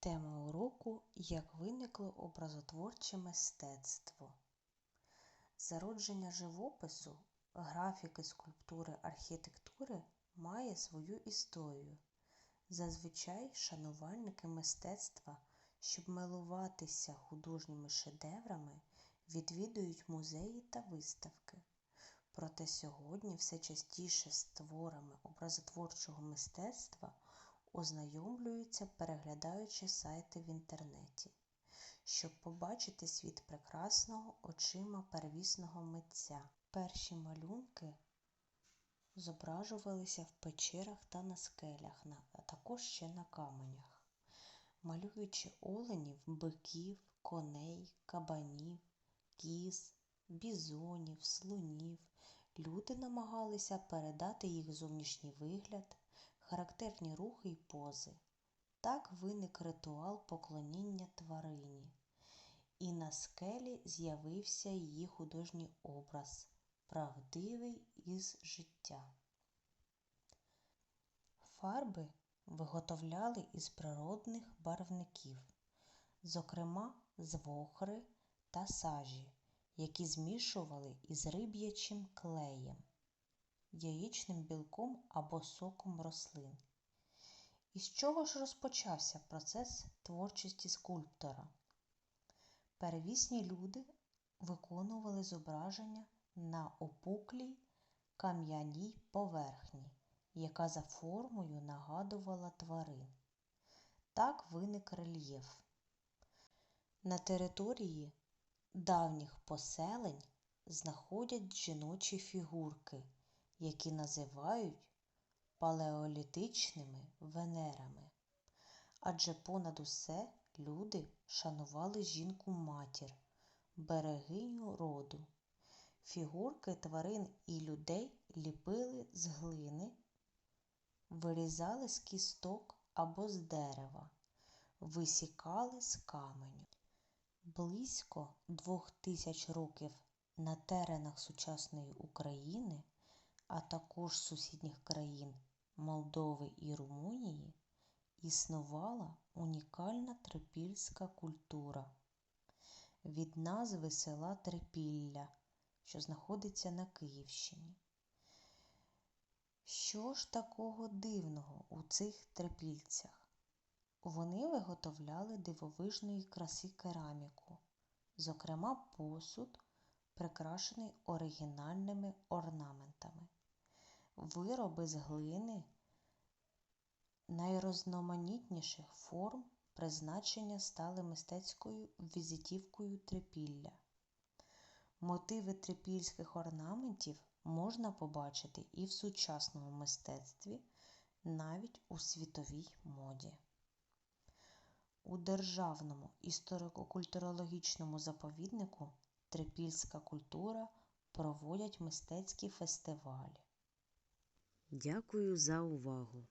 Тема уроку Як виникло образотворче мистецтво. Зародження живопису, графіки, скульптури, архітектури має свою історію. Зазвичай шанувальники мистецтва, щоб милуватися художніми шедеврами, відвідують музеї та виставки. Проте сьогодні все частіше з творами образотворчого мистецтва ознайомлюються, переглядаючи сайти в інтернеті, щоб побачити світ прекрасного очима первісного митця. Перші малюнки зображувалися в печерах та на скелях, а також ще на каменях, малюючи оленів, биків, коней, кабанів, кіз, бізонів, слонів. Люди намагалися передати їх зовнішній вигляд, характерні рухи й пози. Так виник ритуал поклоніння тварині, і на скелі з'явився її художній образ, правдивий із життя. Фарби виготовляли із природних барвників, зокрема з вохри та сажі, які змішували із риб'ячим клеєм яєчним білком або соком рослин. Із чого ж розпочався процес творчості скульптора? Первісні люди виконували зображення на опуклій кам'яній поверхні, яка за формою нагадувала тварин. Так виник рельєф. На території давніх поселень знаходять жіночі фігурки які називають палеолітичними венерами. Адже понад усе люди шанували жінку матір, берегиню роду. Фігурки тварин і людей ліпили з глини, вирізали з кісток або з дерева, висікали з каменю. Близько двох тисяч років на теренах сучасної України а також сусідніх країн Молдови і Румунії існувала унікальна трипільська культура. Від назви села Трипілля, що знаходиться на Київщині. Що ж такого дивного у цих трипільцях? Вони виготовляли дивовижної краси кераміку, зокрема посуд, прикрашений оригінальними орнаментами вироби з глини найрозноманітніших форм призначення стали мистецькою візитівкою трипілля. Мотиви трипільських орнаментів можна побачити і в сучасному мистецтві, навіть у світовій моді. У Державному історико-культурологічному заповіднику Трипільська культура проводять мистецькі фестивалі. Дякую за увагу!